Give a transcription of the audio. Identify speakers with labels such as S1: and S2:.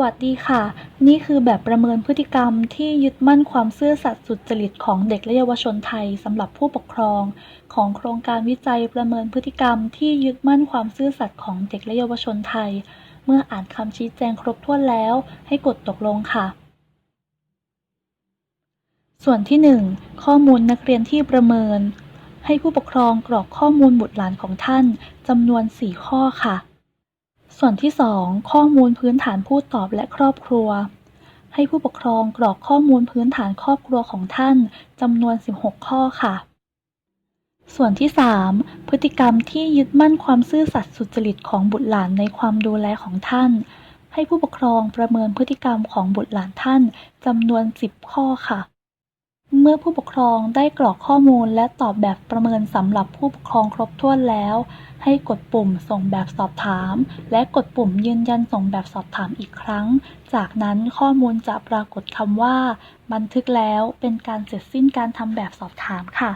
S1: วัสดีค่ะ นี่คือแบบประเมินพฤติกรรมที่ยึดมั่นความซื่อสัตย์สุจริตของเด็กและเยาวชนไทยสำหรับผู้ปกครอง ของโครงการวิจัยประเมินพฤติกรรมที่ยึดมั่นความซื่อสัตย์ของเด็กและเยาวชนไทย เมื่ออ่านคำชี้แจงครบถ้วนแล้ว ให้กดตกลงค่ะ ส่วนที่ 1 ข้อมูลนักเรียนที่ประเมิน ให้ผู้ปกครองกรอกข้อมูลบุตรหลานของท่านจำนวน 4 ข้อค่ะ ส่วนที่ 2 ข้อมูลพื้นฐานผู้ตอบและครอบครัว ให้ผู้ปกครองกรอกข้อมูลพื้นฐานครอบครัวของท่านจำนวน 16 ข้อค่ะ ส่วนที่ 3 พฤติกรรมที่ยึดมั่นความซื่อสัตย์สุจริตของบุตรหลานในความดูแลของท่าน ให้ผู้ปกครองประเมินพฤติกรรมของบุตรหลานท่านจำนวน 10 ข้อค่ะ เมื่อผู้ปกครองได้กรอกข้อมูลและตอบแบบประเมินสำหรับผู้ปกครองครบถ้วนแล้ว ให้กดปุ่มส่งแบบสอบถาม และกดปุ่มยืนยันส่งแบบสอบถามอีกครั้ง จากนั้นข้อมูลจะปรากฏคำว่า บันทึกแล้วเป็นการเสร็จสิ้นการทำแบบสอบถามค่ะ